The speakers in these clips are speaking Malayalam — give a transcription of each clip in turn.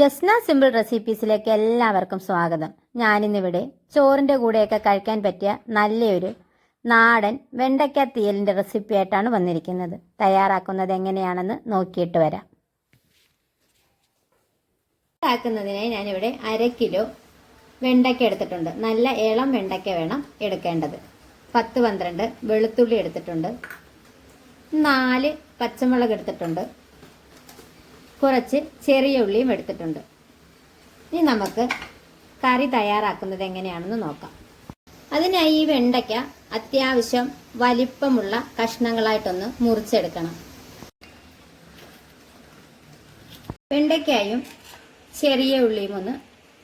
ജസ്ന സിമ്പിൾ റെസിപ്പീസിലേക്ക് എല്ലാവർക്കും സ്വാഗതം. ഞാനിന്നിവിടെ ചോറിന്റെ കൂടെയൊക്കെ കഴിക്കാൻ പറ്റിയ നല്ലൊരു നാടൻ വെണ്ടയ്ക്ക തീയലിന്റെ റെസിപ്പി ആയിട്ടാണ് വന്നിരിക്കുന്നത്. തയ്യാറാക്കുന്നത് എങ്ങനെയാണെന്ന് നോക്കിയിട്ട് വരാം. ഉണ്ടാക്കുന്നതിനായി ഞാനിവിടെ അര കിലോ വെണ്ടയ്ക്ക എടുത്തിട്ടുണ്ട്. നല്ല ഇളം വെണ്ടയ്ക്ക വേണം എടുക്കേണ്ടത്. പത്ത് പന്ത്രണ്ട് വെളുത്തുള്ളി എടുത്തിട്ടുണ്ട്. നാല് പച്ചമുളക് എടുത്തിട്ടുണ്ട്. കുറച്ച് ചെറിയ ഉള്ളിയും എടുത്തിട്ടുണ്ട്. ഇനി നമുക്ക് കറി തയ്യാറാക്കുന്നത് എങ്ങനെയാണെന്ന് നോക്കാം. അതിനായി ഈ വെണ്ടയ്ക്ക അത്യാവശ്യം വലിപ്പമുള്ള കഷ്ണങ്ങളായിട്ടൊന്ന് മുറിച്ചെടുക്കണം. വെണ്ടയ്ക്കായും ചെറിയ ഉള്ളിയും ഒന്ന്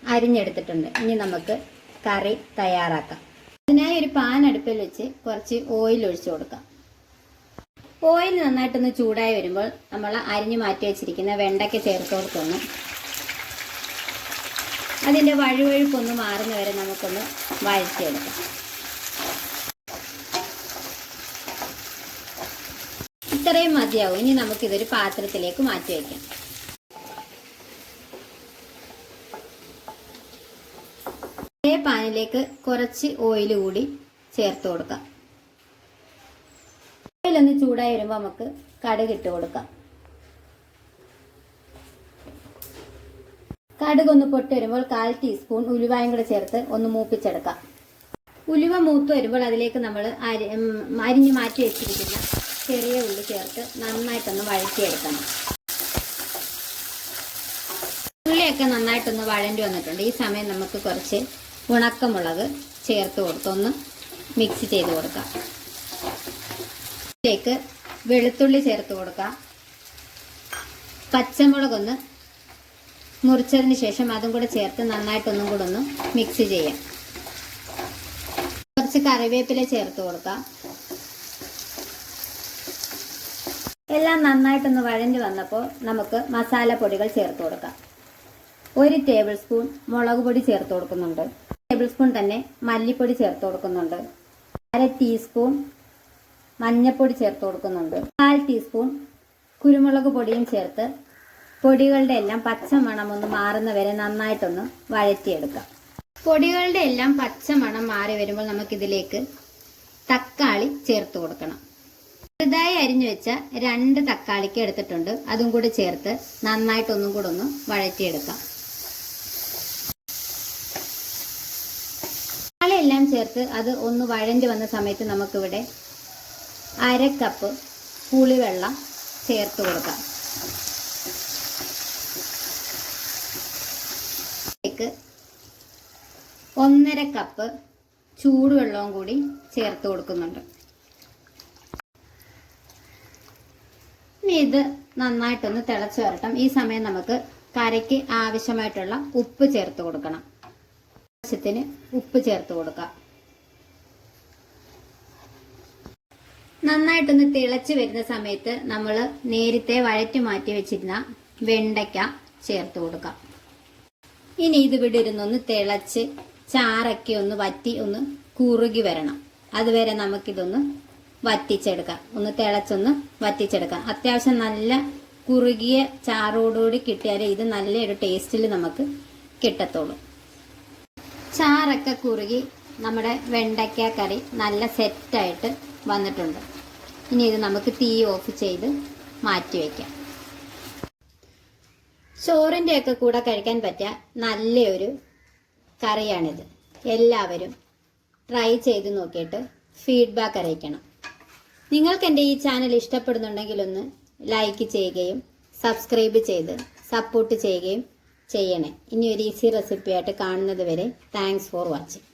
അരിഞ്ഞെടുത്തിട്ടുണ്ട്. ഇനി നമുക്ക് കറി തയ്യാറാക്കാം. അതിനായി ഒരു പാൻ അടുപ്പിൽ വെച്ച് കുറച്ച് ഓയിൽ ഒഴിച്ചു കൊടുക്കാം. ഓയിൽ നന്നായിട്ടൊന്ന് ചൂടായി വരുമ്പോൾ നമ്മൾ അരിഞ്ഞു മാറ്റി വെച്ചിരിക്കുന്ന വെണ്ടയ്ക്ക ചേർത്ത് കൊടുക്കുന്നു. അതിന്റെ വഴുവഴുപ്പൊന്ന് മാറുന്ന വരെ നമുക്കൊന്ന് വഴറ്റിയെടുക്കാം. ഇത്രയും മതിയാവും. ഇനി നമുക്കിതൊരു പാത്രത്തിലേക്ക് മാറ്റി വയ്ക്കാം പാനിലേക്ക് കുറച്ച് ഓയിൽ കൂടി ചേർത്ത് കൊടുക്കാം. ഓയിലൊന്ന് ചൂടായി വരുമ്പോൾ നമുക്ക് കടുക് ഇട്ട് കൊടുക്കാം. കടുക് ഒന്ന് പൊട്ടി വരുമ്പോൾ കാൽ ടീസ്പൂൺ ഉലുവായും കൂടെ ചേർത്ത് ഒന്ന് മൂപ്പിച്ചെടുക്കാം. ഉലുവ മൂത്ത് വരുമ്പോൾ അതിലേക്ക് നമ്മൾ അരി അരിഞ്ഞ് മാറ്റി വെച്ചിരിക്കുന്ന ചെറിയ ഉള്ളി ചേർത്ത് നന്നായിട്ടൊന്ന് വഴറ്റിയെടുക്കണം. ഉള്ളിയൊക്കെ നന്നായിട്ടൊന്ന് വഴണ്ടി വന്നിട്ടുണ്ട്. ഈ സമയം നമുക്ക് കുറച്ച് ഉണക്കമുളക് ചേർത്ത് കൊടുത്തൊന്ന് മിക്സ് ചെയ്ത് കൊടുക്കാം. ഇതിലേക്ക് വെളുത്തുള്ളി ചേർത്ത് കൊടുക്കാം. പച്ചമുളകൊന്ന് മുറിച്ചതിന് ശേഷം അതും കൂടെ ചേർത്ത് നന്നായിട്ടൊന്നും കൂടെ ഒന്ന് മിക്സ് ചെയ്യാം. കുറച്ച് കറിവേപ്പില ചേർത്ത് കൊടുക്കാം. എല്ലാം നന്നായിട്ടൊന്ന് വഴഞ്ഞു വന്നപ്പോൾ നമുക്ക് മസാലപ്പൊടികൾ ചേർത്ത് കൊടുക്കാം. ഒരു ടേബിൾ സ്പൂൺ മുളക് പൊടി ചേർത്ത് കൊടുക്കുന്നുണ്ട്. ടേബിൾ സ്പൂൺ തന്നെ മല്ലിപ്പൊടി ചേർത്ത് കൊടുക്കുന്നുണ്ട്. അര ടീസ്പൂൺ മഞ്ഞപ്പൊടി ചേർത്ത് കൊടുക്കുന്നുണ്ട്. കാൽ ടീസ്പൂൺ കുരുമുളക് പൊടിയും ചേർത്ത് പൊടികളുടെ എല്ലാം പച്ച മണം ഒന്ന് മാറുന്ന വരെ നന്നായിട്ടൊന്ന് വഴറ്റിയെടുക്കാം. പൊടികളുടെ എല്ലാം പച്ച മണം മാറി വരുമ്പോൾ നമുക്കിതിലേക്ക് തക്കാളി ചേർത്ത് കൊടുക്കണം. ചെറുതായി അരിഞ്ഞു വെച്ച രണ്ട് തക്കാളിക്ക് എടുത്തിട്ടുണ്ട്. അതും കൂടി ചേർത്ത് നന്നായിട്ടൊന്നും കൂടെ ഒന്ന് വഴറ്റിയെടുക്കാം. തക്കാളിയെല്ലാം ചേർത്ത് അത് ഒന്ന് വഴഞ്ഞു വന്ന സമയത്ത് നമുക്കിവിടെ അര കപ്പ് പുളിവെള്ളം ചേർത്ത് കൊടുക്കാം. ഒന്നര കപ്പ് ചൂടുവെള്ളവും കൂടി ചേർത്ത് കൊടുക്കുന്നുണ്ട്. ഇനി ഇത് നന്നായിട്ടൊന്ന് തിളച്ചു വരട്ടം. ഈ സമയം നമുക്ക് കരയ്ക്ക് ആവശ്യമായിട്ടുള്ള ഉപ്പ് ചേർത്ത് കൊടുക്കണം. ആവശ്യത്തിന് ഉപ്പ് ചേർത്ത് കൊടുക്കാം. നന്നായിട്ടൊന്ന് തിളച്ച് വരുന്ന സമയത്ത് നമ്മൾ നേരത്തെ വഴറ്റി മാറ്റി വെച്ചിരുന്ന വെണ്ടയ്ക്ക ചേർത്ത് കൊടുക്കാം. ഇനി ഇത് ഇവിടെ ഇരുന്നൊന്ന് തിളച്ച് ചാറൊക്കെ ഒന്ന് വറ്റി ഒന്ന് കുറുകി വരണം. അതുവരെ നമുക്കിതൊന്ന് വറ്റിച്ചെടുക്കാം. ഒന്ന് തിളച്ചൊന്ന് വറ്റിച്ചെടുക്കാം. അത്യാവശ്യം നല്ല കുറുകിയ ചാറോടുകൂടി കിട്ടിയാലേ ഇത് നല്ലൊരു ടേസ്റ്റിൽ നമുക്ക് കിട്ടത്തുള്ളൂ. ചാറൊക്കെ കുറുകി നമ്മുടെ വെണ്ടയ്ക്ക കറി നല്ല സെറ്റായിട്ട് വന്നിട്ടുണ്ട്. ഇനി ഇത് നമുക്ക് തീ ഓഫ് ചെയ്ത് മാറ്റി വയ്ക്കാം ചോറിന്റെ ഒക്കെ കൂടെ കഴിക്കാൻ പറ്റിയ നല്ലൊരു കറിയാണിത്. എല്ലാവരും ട്രൈ ചെയ്ത് നോക്കിയിട്ട് ഫീഡ്ബാക്ക് അറിയിക്കണം. നിങ്ങൾക്ക് എന്റെ ഈ ചാനൽ ഇഷ്ടപ്പെടുന്നുണ്ടെങ്കിൽ ഒന്ന് ലൈക്ക് ചെയ്യുകയും സബ്സ്ക്രൈബ് ചെയ്ത് സപ്പോർട്ട് ചെയ്യുകയും ചെയ്യണേ. ഇനി ഒരു ഈസി റെസിപ്പി ആയിട്ട് കാണുന്നത് വരെ താങ്ക്സ് ഫോർ വാച്ചിങ്